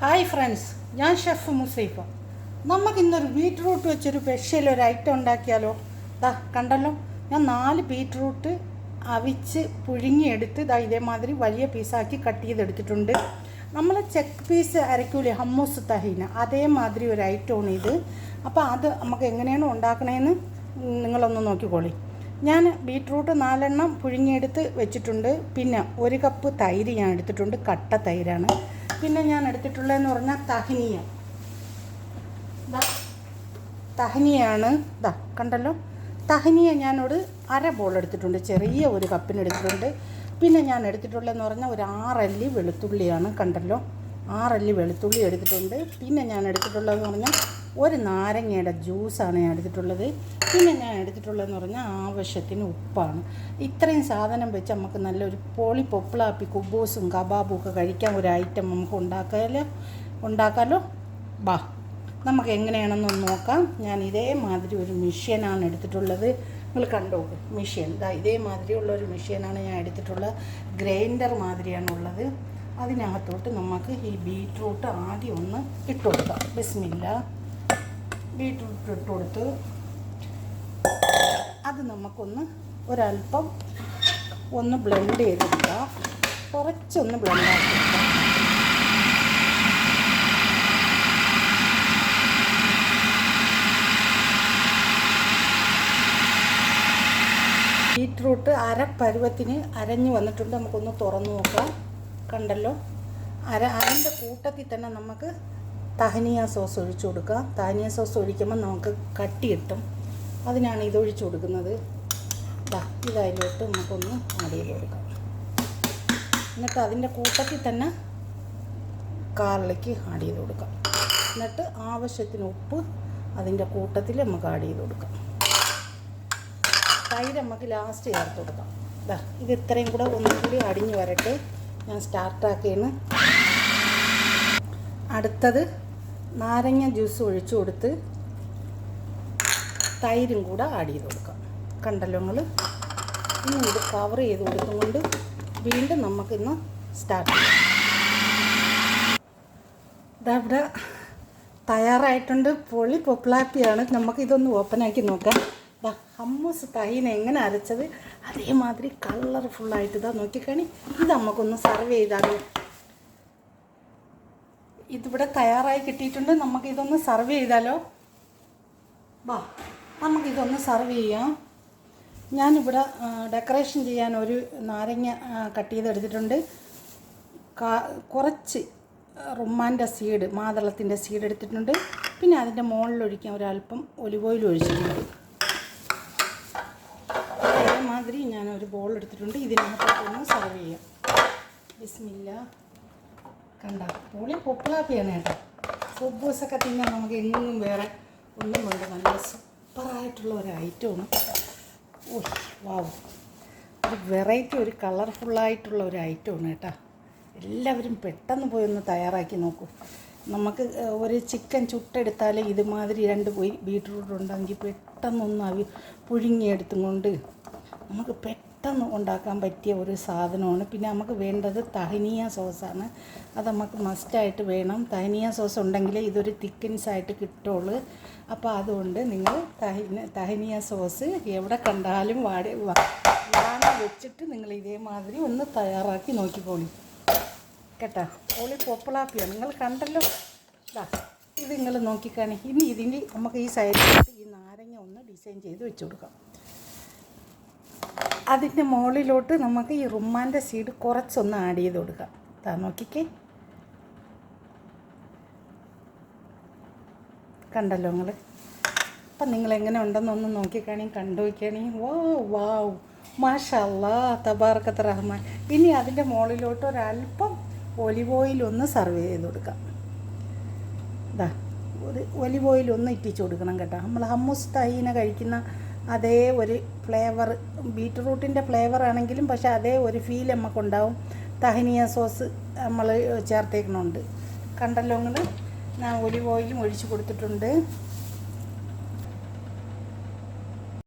Hi friends ഞാൻ chef Musaifa. നമുക്കിന്നൊരു beetroot വെച്ചൊരു സ്പെഷ്യൽ ഒരു ഐറ്റം ഉണ്ടാക്കിയാലോ? ദാ കണ്ടല്ലോ? ഞാൻ നാല് ബീറ്റ്റൂട്ട് അവിച്ച് പുഴുങ്ങിയെടുത്ത് ദാ ഇതേമാതിരി വലിയ പീസാക്കി കട്ട് ചെയ്തെടുത്തിട്ടുണ്ട്. നമ്മൾ ചെക്ക് പീസ് അരക്കൂലേ ഹമ്മൂസ് തഹീന. അതേമാതിരി ഒരു ഐറ്റമാണ് ഇത്. അപ്പോൾ അത് നമുക്ക് എങ്ങനെയാണ് ഉണ്ടാക്കണേന്ന് നിങ്ങളൊന്ന് നോക്കിക്കോളി. ഞാൻ ബീട്രൂട്ട് നാലെണ്ണം പുഴുങ്ങിയെടുത്ത് വെച്ചിട്ടുണ്ട്. പിന്നെ ഒരു കപ്പ് തൈര് ഞാൻ എടുത്തിട്ടുണ്ട്. കട്ട തൈരാണ്. പിന്നെ ഞാൻ എടുത്തിട്ടുള്ളതെന്ന് പറഞ്ഞാൽ തഹനിയ. തഹനിയാണ് ദാ കണ്ടല്ലോ? തഹനിയ ഞാനൊരു അര ബോൾ എടുത്തിട്ടുണ്ട് ചെറിയ ഒരു കപ്പിന് എടുത്തിട്ടുണ്ട്. പിന്നെ ഞാൻ എടുത്തിട്ടുള്ളതെന്ന് പറഞ്ഞാൽ ഒരു ആറല്ലി വെളുത്തുള്ളിയാണ് കണ്ടല്ലോ? ആറല്ലി വെളുത്തുള്ളി എടുത്തിട്ടുണ്ട്. പിന്നെ ഞാൻ എടുത്തിട്ടുള്ളതെന്ന് പറഞ്ഞാൽ ഒരു നാരങ്ങയുടെ ജ്യൂസാണ് ഞാൻ എടുത്തിട്ടുള്ളത്. പിന്നെ ഞാൻ എടുത്തിട്ടുള്ളതെന്ന് പറഞ്ഞാൽ ആവശ്യത്തിന് ഉപ്പാണ്. ഇത്രയും സാധനം വെച്ച് നമുക്ക് നല്ലൊരു പോളി പൊപ്പിളാപ്പി കുബൂസും കബാബും ഒക്കെ കഴിക്കാൻ ഒരു ഐറ്റം നമുക്ക് ഉണ്ടാക്കാലോ? ഉണ്ടാക്കാലോ? ബാ നമുക്ക് എങ്ങനെയാണെന്നൊന്ന് നോക്കാം. ഞാൻ ഇതേമാതിരി ഒരു മെഷീനാണ് എടുത്തിട്ടുള്ളത്. നിങ്ങൾ കണ്ടോ? മെഷീൻ ഇതാ ഇതേമാതിരിയുള്ള ഒരു മെഷീനാണ് ഞാൻ എടുത്തിട്ടുള്ളത്. ഗ്രൈൻഡർ മാതിരിയാണ് ഉള്ളത്. അതിനകത്തോട്ട് നമുക്ക് ഈ ബീറ്റ്റൂട്ട് ആദ്യം ഒന്ന് ഇട്ട് കൊടുക്കാം. ബിസ്മില്ല. ബീട്രൂട്ട് ഇട്ട് കൊടുത്ത് അത് നമുക്കൊന്ന് ഒരല്പം ഒന്ന് ബ്ലെൻഡ് ചെയ്തെടുക്കാം. കുറച്ചൊന്ന് ബ്ലെൻഡ് ആക്കി എടുക്കാം ബീട്രൂട്ട് അര പരുവത്തിന് അരഞ്ഞു വന്നിട്ടുണ്ട്. നമുക്കൊന്ന് തുറന്നു നോക്കാം. കണ്ടല്ലോ? അര അതിന്റെ കൂട്ടത്തിൽ തന്നെ നമുക്ക് തഹനിയ സോസ് ഒഴിച്ചു കൊടുക്കുക. തഹനിയ സോസ് ഒഴിക്കുമ്പോൾ നമുക്ക് കട്ടി കിട്ടും. അതിനാണ് ഇത് ഒഴിച്ചു കൊടുക്കുന്നത്. ദാ ഇതതിലോട്ട് നമുക്കൊന്ന് ആഡ് ചെയ്ത് കൊടുക്കാം. എന്നിട്ട് അതിന്റെ കൂട്ടത്തിൽ തന്നെ കാറിലേക്ക് ആഡ് ചെയ്ത് കൊടുക്കാം. എന്നിട്ട് ആവശ്യത്തിന് ഉപ്പ് അതിന്റെ കൂട്ടത്തിൽ നമുക്ക് ആഡ് ചെയ്ത് കൊടുക്കാം. തൈര് നമുക്ക് ലാസ്റ്റ് ചേർത്ത് കൊടുക്കാം. ഇതാ ഇത് ഇത്രയും കൂടെ ഒന്നും കൂടി അടിഞ്ഞു വരട്ടെ. ഞാൻ സ്റ്റാർട്ടാക്കിയാണ് അടുത്തത് നാരങ്ങ ജ്യൂസ് ഒഴിച്ചു കൊടുത്ത് തൈരും കൂടെ ആഡ് ചെയ്ത് കൊടുക്കാം. കണ്ടല്ലോ നിങ്ങൾ ഇനി ഇത് കവർ ചെയ്ത് കൊടുത്തുകൊണ്ട് വീണ്ടും നമുക്കിന്ന് സ്റ്റാർട്ട് ചെയ്യാം. ഇതവിടെ തയ്യാറായിട്ടുണ്ട്. പൊളി പൊപ്പിളാപ്പിയാണ് നമുക്കിതൊന്ന് ഓപ്പണാക്കി നോക്കാം. ദാ ഹമ്മൂസ് തൈന എങ്ങനെ അരച്ചത്? അതേമാതിരി കളർഫുള്ളായിട്ട് ഇതാ നോക്കിക്കാണി. ഇത് നമുക്കൊന്ന് സർവ് ചെയ്താലോ? ഇതിവിടെ തയ്യാറായി കിട്ടിയിട്ടുണ്ട്. നമുക്കിതൊന്ന് സർവ് ചെയ്താലോ? വാ നമുക്കിതൊന്ന് സർവ് ചെയ്യാം. ഞാനിവിടെ ഡെക്കറേഷൻ ചെയ്യാൻ ഒരു നാരങ്ങ കട്ട് ചെയ്തെടുത്തിട്ടുണ്ട്. കുറച്ച് റുമ്മാന്റെ സീഡ് മാതളത്തിന്റെ സീഡ് എടുത്തിട്ടുണ്ട്. പിന്നെ അതിന്റെ മുകളിൽ ഒഴിക്കാൻ ഒരല്പം ഒലിവ് ഓയിൽ ഒഴിച്ചിട്ടുണ്ട്. അതേമാതിരി ഞാനൊരു ബോൾ എടുത്തിട്ടുണ്ട്. ഇതിനകത്തൊന്ന് സർവ് ചെയ്യാം. ബിസ്മില്ല. കണ്ട പൊളി പൊപ്പിളാപ്പിയാണ് കേട്ടോ. ഫുബൂസൊക്കെ തിന്നാൻ നമുക്ക് എങ്ങും വേറെ ഒന്നും വേണ്ട. നല്ല സൂപ്പറായിട്ടുള്ള ഒരു ഐറ്റമാണ് ഓ വാവ് ഒരു വെറൈറ്റി ഒരു കളർഫുള്ളായിട്ടുള്ള ഒരു ഐറ്റമാണ് കേട്ടോ. എല്ലാവരും പെട്ടെന്ന് പോയി ഒന്ന് തയ്യാറാക്കി നോക്കൂ. നമുക്ക് ഒരു ചിക്കൻ ചുട്ടെടുത്താൽ ഇതുമാതിരി രണ്ട് പോയി ബീട്രൂട്ട് ഉണ്ടെങ്കിൽ പെട്ടെന്നൊന്ന് അവി പുഴുങ്ങിയെടുത്തും കൊണ്ട് നമുക്ക് പെട്ടെന്ന് ഉണ്ടാക്കാൻ പറ്റിയ ഒരു സാധനമാണ്. പിന്നെ നമുക്ക് വേണ്ടത് തഹനിയ സോസാണ്. അത് നമുക്ക് മസ്റ്റായിട്ട് വേണം. തഹനിയ സോസ് ഉണ്ടെങ്കിൽ ഇതൊരു തിക്കൻസ് ആയിട്ട് കിട്ടുള്ളൂ. അപ്പോൾ അതുകൊണ്ട് നിങ്ങൾ തഹന തഹനിയ സോസ് എവിടെ കണ്ടാലും വാടി വാങ്ങി വെച്ചിട്ട് നിങ്ങൾ ഇതേമാതിരി ഒന്ന് തയ്യാറാക്കി നോക്കിക്കോളി കേട്ടോ? ഓളി പൊപ്പിളാപ്പിയാണ് നിങ്ങൾ കണ്ടല്ലോ? ഇത് നിങ്ങൾ നോക്കിക്കാണി. ഇനി ഇതിന്റെ നമുക്ക് ഈ സൈഡിലോട്ട് ഈ നാരങ്ങ ഒന്ന് ഡിസൈൻ ചെയ്ത് വെച്ച് കൊടുക്കാം. അതിന്റെ മുകളിലോട്ട് നമുക്ക് ഈ റുമ്മാന്റെ സീഡ് കുറച്ചൊന്ന് ആഡ് ചെയ്ത് കൊടുക്കാം. താ നോക്കിക്കേ. കണ്ടല്ലോ നിങ്ങൾ അപ്പം നിങ്ങൾ എങ്ങനെ ഉണ്ടെന്നൊന്ന് നോക്കിക്കാണി കണ്ടു വയ്ക്കണി വാ. വാവ് മാഷല്ലാ തബാർക്കത്ത് റഹ്മാൻ. ഇനി അതിന്റെ മുകളിലോട്ട് ഒരല്പം ഒലിവ് ഓയിൽ ഒന്ന് സർവ് ചെയ്ത് കൊടുക്കാം. ഇതാ ഒരു ഒലിവ് ഓയിൽ ഒന്ന് ഇറ്റിച്ച് കൊടുക്കണം കേട്ടോ. നമ്മൾ ഹമ്മൂസ് തൈന കഴിക്കുന്ന അതേ ഒരു ഫ്ലേവർ ബീറ്റ്റൂട്ടിന്റെ ഫ്ലേവർ ആണെങ്കിലും പക്ഷേ അതേ ഒരു ഫീൽ നമുക്കുണ്ടാവും തഹനിയ സോസ് നമ്മൾ ചേർത്തേക്കണുണ്ട്. കണ്ടല്ലോ ഞാൻ ഒലിവ് ഓയിലും ഒഴിച്ച് കൊടുത്തിട്ടുണ്ട്.